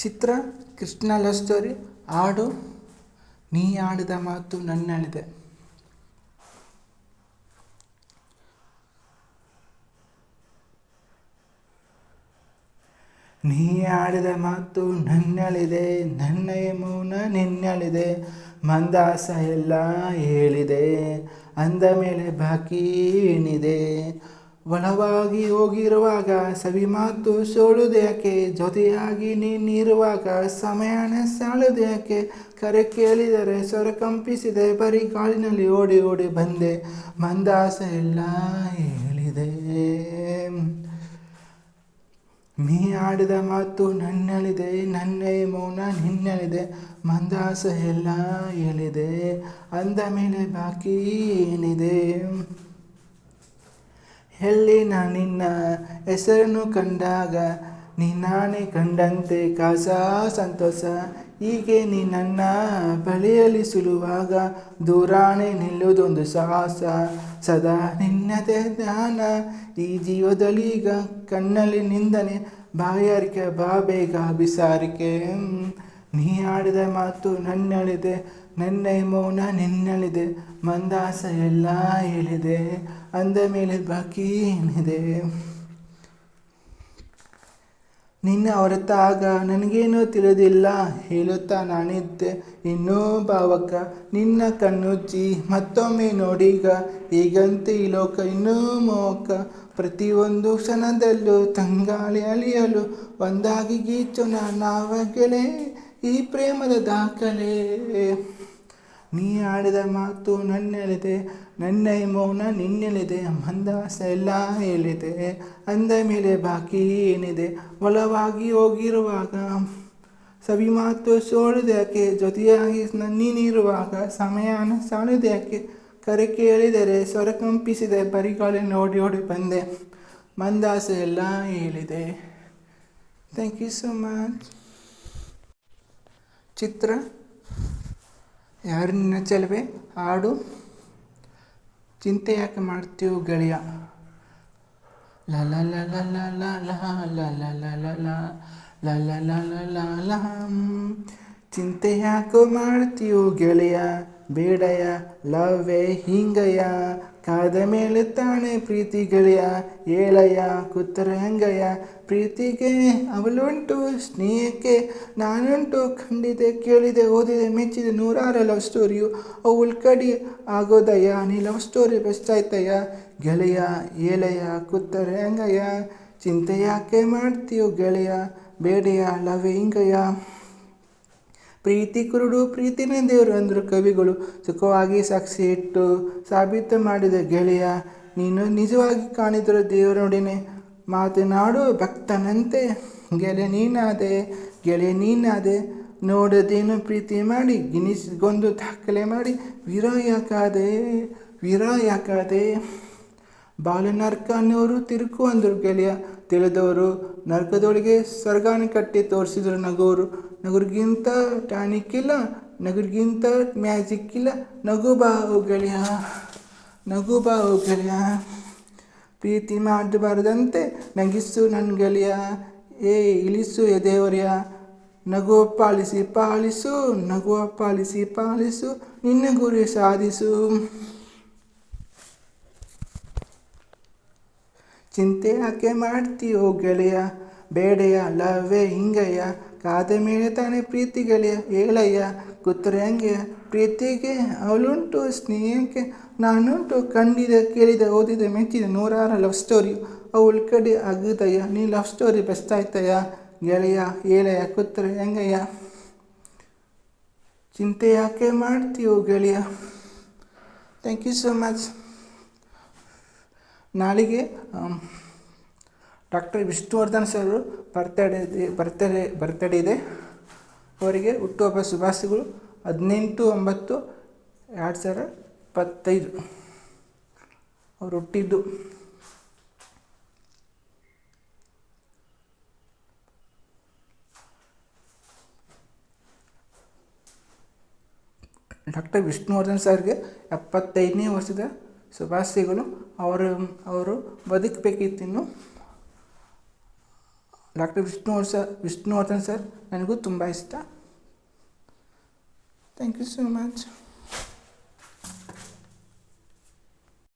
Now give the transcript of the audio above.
ಚಿತ್ರ, Krishna love story ಹಾಡು, ನೀ ಆಡಿದ ಮಾತು ನನ್ನಳಿದೆ ನೀ ಆಡಿದ ಮಾತು ನನ್ನಳಿದೆ ನನ್ನ ಮೌನ ನಿನ್ನಳಿದೆ ಮಂದಾಸ ಎಲ್ಲ ಹೇಳಿದೆ, ಅಂದ ಮೇಲೆ ಬಾಕಿ ಏನಿದೆ? ಒಳವಾಗಿ ಹೋಗಿರುವಾಗ ಸವಿ ಮಾತು ಸೋಳುದ್ಯಾಕೆ ಜೊತೆಯಾಗಿ ನೀನಿರುವಾಗ ಸಮಯನ ಸಾಳುದ್ಯಾಕೆ ಕರೆ ಕೇಳಿದರೆ ಸ್ವರ ಕಂಪಿಸಿದೆ, ಬರೀ ಕಾಲಿನಲ್ಲಿ ಓಡಿ ಓಡಿ ಬಂದೆ. ಮಂದಾಸ ಎಲ್ಲ ಹೇಳಿದೆ. ನೀ ಆಡಿದ ಮಾತು ನನ್ನಳಿದೆ ನನ್ನೇ ಮೌನ ನಿನ್ನಲ್ಲಿದೆ. ಮಂದಾಸ ಎಲ್ಲ ಹೇಳಿದೆ, ಅಂದ ಮೇಲೆ ಬಾಕಿ ಏನಿದೆ? ಎಲ್ಲಿನ ನಿನ್ನ ಹೆಸರನ್ನು ಕಂಡಾಗ ನೀನಾನೇ ಕಂಡಂತೆ ಕಾಸ ಸಂತೋಷ. ಹೀಗೆ ನೀ ನನ್ನ ಬಳಿಯಲ್ಲಿ ಸುಲುವಾಗ ದೂರಾಣೆ ನಿಲ್ಲುವುದೊಂದು ಸಾಹಸ. ಸದಾ ನಿನ್ನದೇ ಧ್ಯಾನ ಈ ಜೀವದಲ್ಲಿ ಈಗ ಕಣ್ಣಲ್ಲಿ ನಿಂದನೆ, ಬಾಯಾರಿಕೆ, ಬಾಬೇಗ, ಬಿಸಾರಿಕೆ. ನೀ ಆಡಿದ ಮಾತು ನನ್ನಳಿದೆ ನನ್ನ ಮೌನ ನಿನ್ನಳಿದೆ, ಮಂದಾಸ ಎಲ್ಲ ಹೇಳಿದೆ, ಅಂದ ಮೇಲೆ ಬಾಕಿ ಏನಿದೆ? ನಿನ್ನ ಹೊರತಾಗ ನನಗೇನೂ ತಿಳಿದಿಲ್ಲ, ಹೇಳುತ್ತಾ ನಾನಿದ್ದೆ, ಇನ್ನೂ ಭಾವಕ ನಿನ್ನ ಕಣ್ಣುಜ್ಜಿ ಮತ್ತೊಮ್ಮೆ ನೋಡೀಗ, ಈಗಂತೆ ಈ ಲೋಕ ಇನ್ನೂ ಮೋಕ, ಪ್ರತಿಯೊಂದು ಕ್ಷಣದಲ್ಲೂ ತಂಗಾಳಿ ಅಳಿಯಲು ಒಂದಾಗಿ ಗೀಚು ನಾನಾವಾಗಲೇ ಈ ಪ್ರೇಮದ ದಾಖಲೆ. ನೀ ಆಡಿದ ಮಾತು ನನ್ನೆಳಿದೆ, ನನ್ನ ಮೌನ ನಿನ್ನೆಳೆದೆ ಮಂದಾಸ ಎಲ್ಲ ಹೇಳಿದೆ ಅಂದ ಮೇಲೆ ಬಾಕಿ ಏನಿದೆ? ಒಲವಾಗಿ ಹೋಗಿರುವಾಗ ಸವಿ ಮಾತು ಸೋಳಿದ್ಯಾಕೆ ಜೊತೆಯಾಗಿ ನೀನಿರುವಾಗ ಸಮಯನ ಸಾಳುದ್ಯಾಕೆ ಕರೆ ಕೇಳಿದರೆ ಸ್ವರ ಕಂಪಿಸಿದೆ ಬರಿಗಾಲಿ ನೋಡಿ ಓಡಿ ಬಂದೆ. ಮಂದಾಸ ಎಲ್ಲ ಹೇಳಿದೆ ಥ್ಯಾಂಕ್ ಯು ಸೊ ಮಚ್ ಚಿತ್ರ ಯಾರು ನಿನ್ನ ಚೆಲುವೆ ಹಾಡು ಚಿಂತೆ ಯಾಕೆ ಮಾಡ್ತೀವಿ ಗೆಳೆಯ ಲ ಲ ಲ ಲ ಲ ಲ ಲ ಲ ಲ ಲ ಲ ಲ ಲ ಲ ಲ ಲ ಚಿಂತೆ ಯಾಕೋ ಮಾಡ್ತೀಯೋ ಗೆಳೆಯ ಬೇಡಯ ಲವ್ವೇ, ಹಿಂಗಯ್ಯ, ಕಾದ ಮೇಲೆ ತಾಣೆ ಪ್ರೀತಿ ಗೆಳೆಯ ಏಳಯ್ಯ, ಕೂತರ ಹಂಗಯ್ಯ, ಪ್ರೀತಿಗೆ ಅವಳುಂಟು, ಸ್ನೇಹಕ್ಕೆ ನಾನುಂಟು ಖಂಡಿದೆ ಕೇಳಿದೆ, ಓದಿದೆ, ಮೆಚ್ಚಿದೆ ನೂರಾರು ಲವ್ ಸ್ಟೋರಿಯು ಅವಳು ಕಡಿ ಆಗೋದಯ್ಯ, ನೀ ಲವ್ ಸ್ಟೋರಿ ಬೆಸ್ಟ್ ಆಯ್ತಯ್ಯ. ಗೆಳೆಯ, ಏಳಯ್ಯ, ಕೂತರ ಹಂಗಯ್ಯ. ಚಿಂತೆ ಯಾಕೆ ಮಾಡ್ತೀಯೋ ಗೆಳೆಯ. ಬೇಡೆಯ ಲವ್ ಹಿಂಗಯ್ಯ. ಪ್ರೀತಿ ಕುರುಡು, ಪ್ರೀತಿನೇ ದೇವರು ಅಂದರು ಕವಿಗಳು. ಸುಖವಾಗಿ ಸಾಕ್ಷಿ ಇಟ್ಟು ಸಾಬೀತು ಮಾಡಿದ ಗೆಳೆಯ, ನೀನು ನಿಜವಾಗಿ ಕಾಣಿದ್ರು ದೇವರೊಡನೆ. ಮಾತನಾಡು ಭಕ್ತನಂತೆ, ಗೆಳೆ ನೀನಾದೆ ಗೆಳೆ ನೀನಾದೆ. ನೋಡದೇನು ಪ್ರೀತಿ ಮಾಡಿ ಗಿನಿಸ್ಗೊಂದು ದಾಖಲೆ ಮಾಡಿ ವೀರ ಯಾಕಾದೆ ವೀರ ಯಾಕಾದೆ ಬಾಲು ನರ್ಕ ಅನ್ನೋರು ತಿರುಕು ಅಂದರು ಗೆಳೆಯ, ತಿಳಿದವರು ನರ್ಕದೊಳಗೆ ಸ್ವರ್ಗಾನ ಕಟ್ಟಿ ತೋರಿಸಿದ್ರು ನಗೋರು. ನಗುರಿಗಿಂತ ಟಾನಿಕ್ ಇಲ್ಲ ನಗುರಿಗಿಂತ ಮ್ಯಾಜಿಕ್ ಇಲ್ಲ ನಗು ಬಾವು ಗೆಳೆಯ, ನಗು ಬಾವು ಗೆಳೆಯ. ಪ್ರೀತಿ ಮಾಡಬಾರದಂತೆ ನಗಿಸು ನನ್ನ ಗೆಳೆಯ. ಏ, ಇಳಿಸು ದೇವರ್ಯ ನಗುವ ಪಾಲಿಸಿ ಪಾಲಿಸು ನಗು ಪಾಲಿಸಿ ಪಾಲಿಸು, ನಿನ್ನ ಗುರಿ ಸಾಧಿಸು. ಚಿಂತೆ ಯಾಕೆ ಮಾಡ್ತೀಯೋ ಗೆಳೆಯ? ಬೇಡೆಯ, ಲವ್ವೇ ಹಿಂಗಯ್ಯ ಕಾದ ಮೇಲೆ ತಾನೇ ಪ್ರೀತಿ ಗೆಳೆಯ ಹೇಳಯ್ಯ ಗೊತ್ತರೆ ಹಂಗೆ ಪ್ರೀತಿಗೆ ಅವಳುಂಟು, ಸ್ನೇಹಕ್ಕೆ ನಾನುಂಟು. ಕಂಡಿದೆ, ಕೇಳಿದೆ, ಓದಿದೆ, ಮೆಚ್ಚಿದ ನೂರಾರು ಲವ್ ಸ್ಟೋರಿ ಅವಳ ಕಡೆ ಅಗದಯ್ಯ, ನೀ ಲವ್ ಸ್ಟೋರಿ ಬೆಸ್ಟ್ ಆಯ್ತಯ್ಯ ಗೆಳೆಯ, ಹೇಳಯ್ಯ ಕೂತ್ರೆ ಹೆಂಗಯ್ಯ? ಚಿಂತೆ ಯಾಕೆ ಮಾಡ್ತೀಯೋ ಗೆಳೆಯ? ಥ್ಯಾಂಕ್ ಯು ಸೋ ಮಚ್ ನಾಳೆಗೆ doctor Vishnuvardhan sir birthday birthday birthday ಇದೆ. ಅವರಿಗೆ ಹುಟ್ಟುಹಬ್ಬ ಶುಭಾಶಯಗಳು. ಹದಿನೆಂಟು, ಒಂಬತ್ತು, ಎರಡು ಸಾವಿರ ಇಪ್ಪತ್ತೈದು. ಅವರು ಹುಟ್ಟಿದ್ದು. ಡಾಕ್ಟರ್ ವಿಷ್ಣುವರ್ಧನ್ ಸರ್ಗೆ ಎಪ್ಪತ್ತೈದನೇ ವರ್ಷದ ಶುಭಾಶಯಗಳು. ಅವರು ಅವರು ಬದುಕಬೇಕಿತ್ತು ಇನ್ನು. ಡಾಕ್ಟರ್ ಸರ್ ವಿಷ್ಣುವರ್ಧನ್ ಸರ್ ನನಗೂ ತುಂಬ ಇಷ್ಟ. Thank you so much